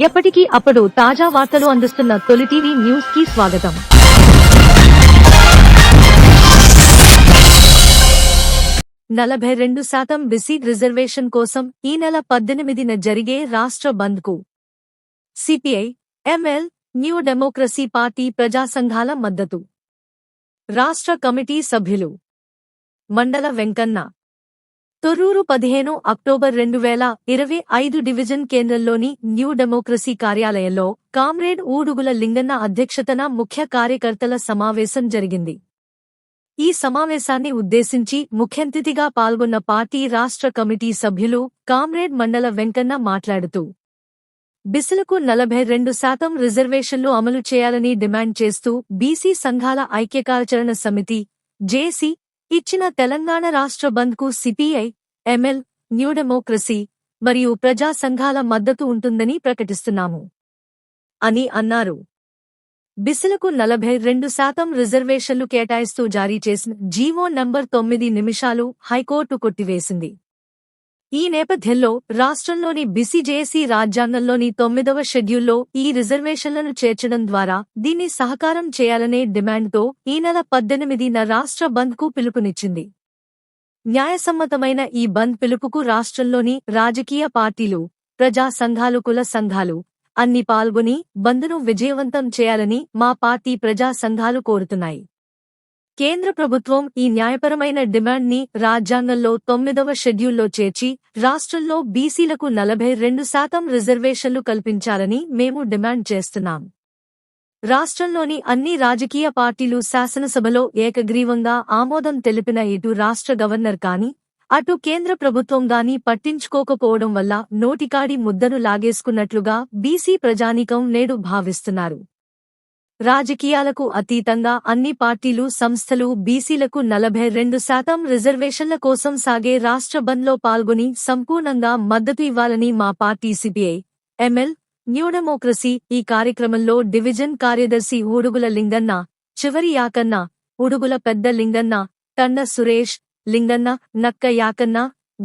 ఎప్పటికీ అప్పుడు తాజా వార్తలు అందిస్తున్న తొలి టీవీ న్యూస్కి స్వాగతం. నలభై రెండు శాతం బిసీ రిజర్వేషన్ కోసం ఈ నెల పద్దెనిమిదిన జరిగే రాష్ట్ర బంద్కు CPI ML New Democracy party ప్రజా సంఘాల మద్దతు. రాష్ట్ర కమిటీ సభ్యులు. మండల వెంకన్న. తొర్రూరు పదిహేను అక్టోబర్ రెండు వేల ఇరవై ఐదు డివిజన్ కేంద్రంలోని న్యూ డెమోక్రసీ కార్యాలయంలో కామ్రేడ్ ఊడుగుల లింగన్న అధ్యక్షతన ముఖ్య కార్యకర్తల సమావేశం జరిగింది. ఈ సమావేశాన్ని ఉద్దేశించి ముఖ్యంతిథిగా పాల్గొన్న పార్టీ రాష్ట్ర కమిటీ సభ్యులు కామ్రేడ్ మండల వెంకన్న మాట్లాడుతూ బిసులకు నలభై రెండు శాతం రిజర్వేషన్లు అమలు చేయాలని డిమాండ్ చేస్తూ బీసీ సంఘాల ఐక్యకాచరణ సమితి జేసీ ఇచ్చిన తెలంగాణ రాష్ట్ర బంద్కు సిపిఐ ఎంఎల్ న్యూ డెమోక్రసీ మరియు ప్రజా సంఘాల మద్దతు ఉంటుందని ప్రకటిస్తున్నాము. అని అన్నారు. బిసిలకు నలభై రెండు శాతం రిజర్వేషన్లు కేటాయిస్తూ జారీ చేసిన జీవో నంబర్ తొమ్మిది నిమిషాలు హైకోర్టు కొట్టివేసింది. ఈ నేపథ్యంలో రాష్ట్రంలోని బిసిజేసీ రాజ్యాంగంలోని తొమ్మిదవ షెడ్యూల్లో ఈ రిజర్వేషన్లను చేర్చడం ద్వారా దీన్ని సహకారం చేయాలనే డిమాండ్తో ఈ నెల పద్దెనిమిదిన రాష్ట్ర బంద్కు పిలుపునిచ్చింది. న్యాయసమ్మతమైన ఈ బంద్ పిలుపుకు రాష్ట్రంలోని రాజకీయ పార్టీలు ప్రజా సంఘాలు కుల సంఘాలు అన్ని పాల్గొని బంద్ను విజయవంతం చేయాలని మా పార్టీ ప్రజా సంఘాలు కోరుతున్నాయి. కేంద్ర ప్రభుత్వం ఈ న్యాయపరమైన డిమాండ్ని రాజ్యాంగంలో తొమ్మిదవ షెడ్యూల్లో చేర్చి రాష్ట్రంలో బీసీలకు నలభై రెండు శాతం రిజర్వేషన్లు కల్పించాలని మేము డిమాండ్ చేస్తున్నాం. రాష్ట్రంలోని అన్ని రాజకీయ పార్టీలు శాసనసభలో ఏకగ్రీవంగా ఆమోదం తెలిపిన ఇటు రాష్ట్ర గవర్నర్ కాని అటు కేంద్ర ప్రభుత్వం గాని పట్టించుకోకపోవడం వల్ల నోటికాడి ముద్దను లాగేసుకున్నట్లుగా బీసీ ప్రజానీకం నేడు భావిస్తున్నారు. రాజకీయాలకు అతీతంగా అన్ని పార్టీలు సంస్థలు బీసీలకు నలభై రెండు శాతం రిజర్వేషన్ల కోసం సాగే రాష్ట్ర బంద్లో పాల్గొని సంపూర్ణంగా మద్దతు ఇవ్వాలని మా party CPI ML New Democracy ఈ కార్యక్రమంలో డివిజన్ కార్యదర్శి ఊడుగుల లింగన్న చివరి యాకన్న ఉడుగుల పెద్ద లింగన్న టన్న సురేష్ లింగన్న నక్క యాకన్న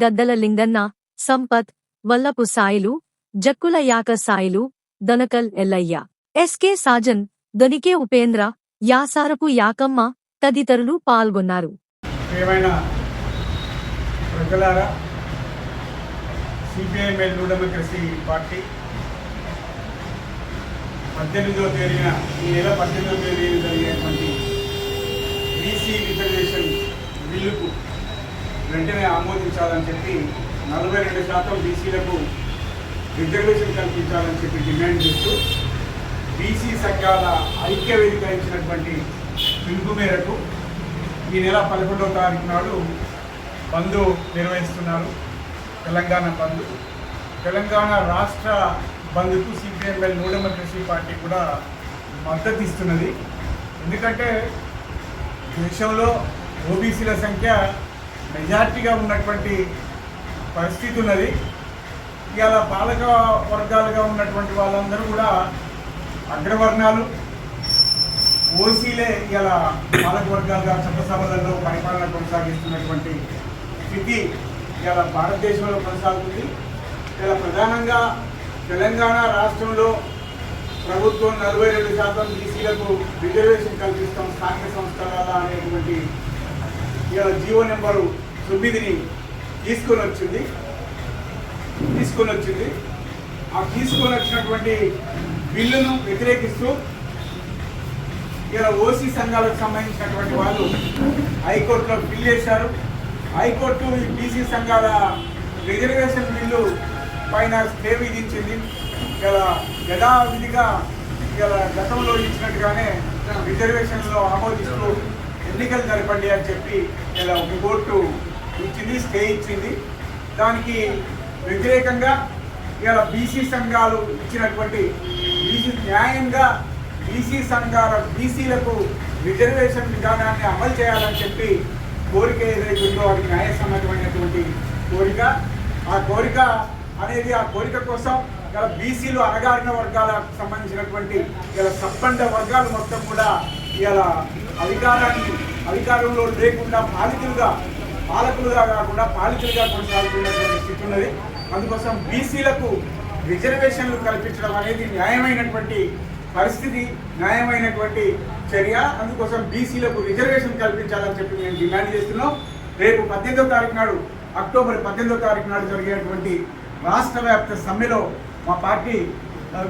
గద్దల లింగన్న సంపత్ వల్లపు సాయిలు జక్కుల యాక సాయిలు దొనకల్ ఎల్లయ్య. ఎస్కే సాజన్ దొనికే ఉపేంద్ర యాసారపు యాకమ్మ తదితరులు పాల్గొన్నారు. సిపిఐ డెమోక్రసీ పార్టీ పద్దెనిమిదవ తేదీన ఈ నెల పద్దెనిమిదవ తేదీన జరిగేటువంటి బీసీ రిజర్వేషన్ బిల్లుకు వెంటనే ఆమోదించాలని చెప్పి నలభై రెండు శాతం బీసీలకు రిజర్వేషన్ కల్పించాలని చెప్పి డిమాండ్ చేస్తూ బీసీ సంఘాల ఐక్య వేదిక ఇచ్చినటువంటి పిలుపు మేరకు ఈ నెల పదకొండవ తారీఖు నాడు బంద్ నిర్వహిస్తున్నారు. తెలంగాణ బంద్. తెలంగాణ రాష్ట్ర బంద్కు సిపిఎంఎల్ న్యూ డెమోక్రసీ పార్టీ కూడా మద్దతు ఇస్తున్నది. ఎందుకంటే దేశంలో ఓబీసీల సంఖ్య మెజార్టీగా ఉన్నటువంటి పరిస్థితి ఉన్నది. ఇవాళ పాలక వర్గాలుగా ఉన్నటువంటి వాళ్ళందరూ కూడా అగ్రవర్ణాలు. ఓసీలే ఇలా పాలక వర్గాలుగా చట్టసభలలో పరిపాలన కొనసాగిస్తున్నటువంటి స్థితి ఇలా భారతదేశంలో కొనసాగుతుంది. ఇలా ప్రధానంగా తెలంగాణ రాష్ట్రంలో ప్రభుత్వం నలభై రెండు శాతం బీసీలకు రిజర్వేషన్ కల్పిస్తాం స్థానిక సంస్థల అనేటువంటి ఇలా జీవో నెంబరు తొమ్మిదిని తీసుకొని వచ్చింది. తీసుకొని వచ్చింది. ఆ తీసుకొని వచ్చినటువంటి బిల్లును వ్యతిరేకిస్తూ ఇలా ఓసీ సంఘాలకు సంబంధించినటువంటి వాళ్ళు హైకోర్టులో బిల్ చేశారు. హైకోర్టు ఈ బీసీ సంఘాల రిజర్వేషన్ బిల్లు పైన స్టే విధించింది ఇలా యథావిధిగా ఇక గతంలో ఇచ్చినట్టుగానే రిజర్వేషన్లో ఆమోదిస్తూ ఎన్నికలు జరపండి అని చెప్పి ఇలా ఒక కోర్టు ఇచ్చింది స్టే ఇచ్చింది. దానికి వ్యతిరేకంగా ఇలా బీసీ సంఘాలు ఇచ్చినటువంటి బీసీ న్యాయంగా బీసీ సంఘాల బీసీలకు రిజర్వేషన్ విధానాన్ని అమలు చేయాలని చెప్పి కోరిక ఏదైతే ఉందో అది న్యాయసమ్మతమైనటువంటి కోరిక. ఆ కోరిక అనేది ఆ కోరిక కోసం ఇలా బీసీలు అణగారిన వర్గాలకు సంబంధించినటువంటి ఇలా సబ్బండ వర్గాలు మొత్తం కూడా ఇలా అధికారాన్ని అధికారంలో లేకుండా పాలితులుగా పాలకులుగా కాకుండా పాలితులుగా కొనసాగుతున్నటువంటి స్థితి ఉన్నది. అందుకోసం బీసీలకు రిజర్వేషన్లు కల్పించడం అనేది న్యాయమైనటువంటి పరిస్థితి న్యాయమైనటువంటి చర్య. అందుకోసం బీసీలకు రిజర్వేషన్ కల్పించాలని చెప్పి మేము డిమాండ్ చేస్తున్నాం. రేపు పద్దెనిమిదో తారీఖు నాడు అక్టోబర్ పద్దెనిమిదో తారీఖు నాడు జరిగేటువంటి రాష్ట్ర వ్యాప్త సమ్మెలో మా పార్టీ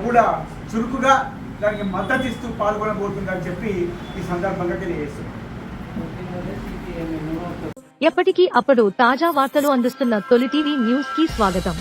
కూడా చురుకుగా దానికి మద్దతు ఇస్తూ పాల్గొనబోతుందని చెప్పి ఈ సందర్భంగా తెలియజేస్తున్నాం. ఎప్పటికీ అప్పుడు తాజా వార్తలు అందిస్తున్న తొలి టీవీ న్యూస్కి స్వాగతం.